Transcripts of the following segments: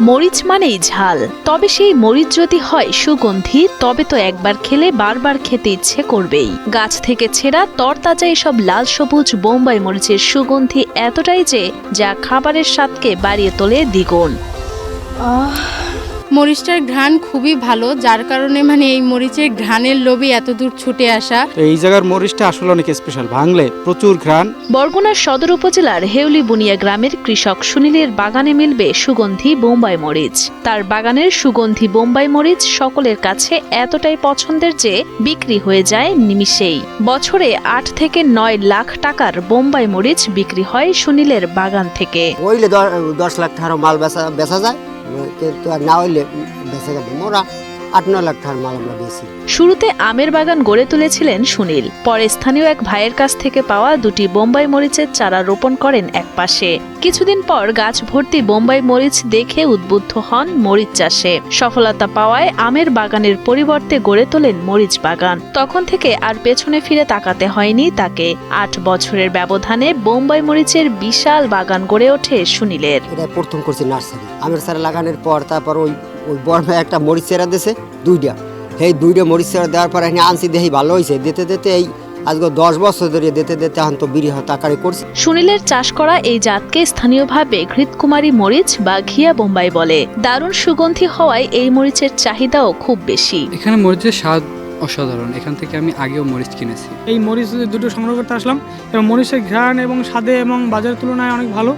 মরিচ মানেই ঝাল। তবে সেই মরিচ যদি হয় সুগন্ধি, তবে তো একবার খেলে বারবার খেতে ইচ্ছে করবেই। গাছ থেকে ছেঁড়া তরতাজা এসব লাল সবুজ বোম্বাই মরিচের সুগন্ধি এতটাই যে, যা খাবারের স্বাদকে বাড়িয়ে তোলে দ্বিগুণ। মরিচটার ঘ্রাণ খুবই ভালো যার কারণে মানে এই মরিচের ঘ্রাণের লোভে এত দূর ছুটে আসা। তো এই জায়গার মরিচটা আসলে অনেক স্পেশাল ভাঙলে প্রচুর ঘ্রাণ। বরগুনার সদর উপজেলার হেউলি বুনিয়া গ্রামের কৃষক সুনীলের বাগানে মিলবে সুগন্ধি বোম্বাই মরিচ। তার বাগানের সুগন্ধি বোম্বাই মরিচ সকলের কাছে এতটাই পছন্দের যে বিক্রি হয়ে যায় নিমিষেই। বছরে আট থেকে নয় লাখ টাকার বোম্বাই মরিচ বিক্রি হয় সুনীলের বাগান থেকে। দশ লাখ টাকার মাল বেচা বেচা যায়। কিন্তু আর না হইলে বেচা যাবে মোরা আট নয় লাখ টাকার মাল আমরা বেশি শুরুতে আমের বাগান গড়ে তুলেছিলেন সুনীল। পরে স্থানীয় এক ভাইয়ের কাছ থেকে পাওয়া দুটি বোম্বাই মরিচের চারা রোপণ করেন এক পাশে। কিছুদিন পর গাছ ভর্তি বোম্বাই মরিচ দেখে উদ্বুদ্ধ হন মরিচ চাষে। সফলতা পাওয়ায় আমের বাগানের পরিবর্তে গড়ে তোলেন মরিচ বাগান। তখন থেকে আর পেছনে ফিরে তাকাতে হয়নি তাকে। আট বছরের ব্যবধানে বোম্বাই মরিচের বিশাল বাগান গড়ে ওঠে সুনীলের। এটা প্রথম করছি নার্সারি। আমের চারা লাগানোর পর তারপর ওই ওই বর্মে একটা মরিচ চেরা দিছে দুইটা। সেই দুইটা মরিচ চেরা দেওয়ার পর এখানে আনছি দেখি ভালো হয়েছে দিতে দিতে এই আজকে দশ বছর ধরে দিতে দিতে এখন তো বিড়ি তাকারি করছে। সুনীলের চাষ করা এই জাতকে স্থানীয়ভাবে ঘৃতকুমারী মরিচ বা ঘিয়া বোম্বাই বলে। দারুণ সুগন্ধি হওয়ায় এই মরিচের চাহিদাও খুব বেশি। এখানে মরিচের স্বাদ অসাধারণ। এখান থেকে আমি আগেও মরিচ কিনেছি। এই মরিচ দুটো সংগ্রহ করতে আসলাম এবং মরিচের ঘ্রাণ এবং স্বাদে এবং বাজারের তুলনায় অনেক ভালো।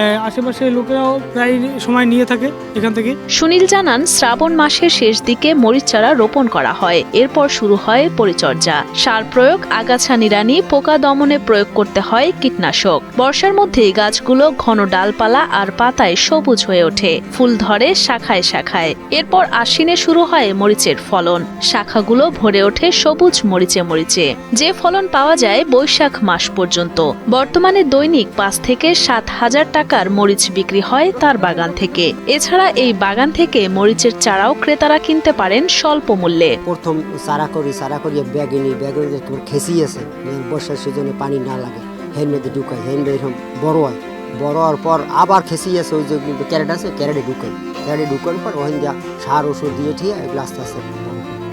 আশেপাশের লোকেরাও প্রায় সময় নিয়ে থাকে এখান থেকে। সুনীল জানান, শ্রাবণ মাসের শেষ দিকে মরিচ চারা রোপণ করা হয়। এরপর শুরু হয় পরিচর্যা। সার প্রয়োগ, আগাছা নিরানি পোকা দমনে প্রয়োগ করতে হয় কীটনাশক। বর্ষার মধ্যেই গাছগুলো ঘন ডালপালা আর পাতায় সবুজ হয়ে ওঠে। ফুল ধরে শাখায় শাখায়। এরপর আশ্বিনে শুরু হয় মরিচের ফলন। শাখাগুলো ভরে ওঠে সবুজ মরিচে মরিচে। যে ফলন পাওয়া যায় বৈশাখ মাস পর্যন্ত। বর্তমানে দৈনিক পাঁচ থেকে সাত হাজার টাকার মরিচ বিক্রি হয় তার বাগান থেকে। এছাড়া এই বাগান থেকে মরিচের চারাও ক্রেতারা কিনতে পারেন স্বল্প মূল্যে। প্রথম চারা করি, চারা করিয়ে ব্যাগে নিই ব্যাগে নিয়ে তোমার খেসি আছে মানে বর্ষার সিজনে পানি না লাগে, হেন মধ্যে ঢুকাই, হেন এরকম বড় হয়। বড় হওয়ার পর আবার খেসি আছে, ওই যে ক্যারেট আছে, ক্যারেটে ঢুকাই। ক্যারেটে ঢুকার পর ওখান দিয়া সার ওষুধ দিয়ে এগুলো আস্তে আস্তে।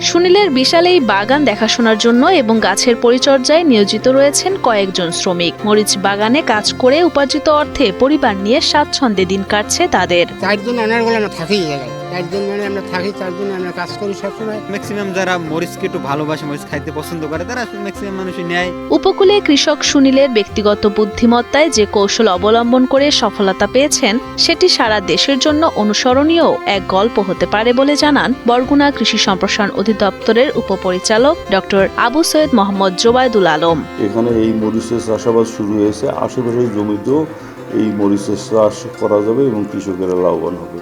সুনীলের বিশাল এই বাগান দেখাশোনার জন্য এবং গাছের পরিচর্যায় নিয়োজিত রয়েছেন কয়েকজন শ্রমিক। মরিচ বাগানে কাজ করে উপার্জিত অর্থে পরিবার নিয়ে স্বাচ্ছন্দ্যে দিন কাটছে তাদের। চারজন চারজন মানে আমরা থাকি চারজন আমরা কাজ করি সবসময়। ম্যাক্সিমাম যারা মরিচকে একটু ভালোবাসে মরিচ খাইতে পছন্দ করে তারা ম্যাক্সিমাম মানুষই নেয়। উপকূলে কৃষক সুনীলের ব্যক্তিগত বুদ্ধিমত্তায় যে কৌশল অবলম্বন করে সফলতা পেয়েছেন সেটি সারা দেশের জন্য অনুসরণীয় এক গল্প হতে পারে বলে জানান বরগুনা কৃষি সম্প্রসারণ অধিদপ্তরের উপপরিচালক ডক্টর আবু সৈয়দ মোহাম্মদ জোবায়দুল আলম। এখানে এই মরিচের চাষাবাদ শুরু হয়েছে। আশেপাশের জমিতেও এই মরিচের চাষ করা যাবে এবং কৃষকেরা লাভবান হবে।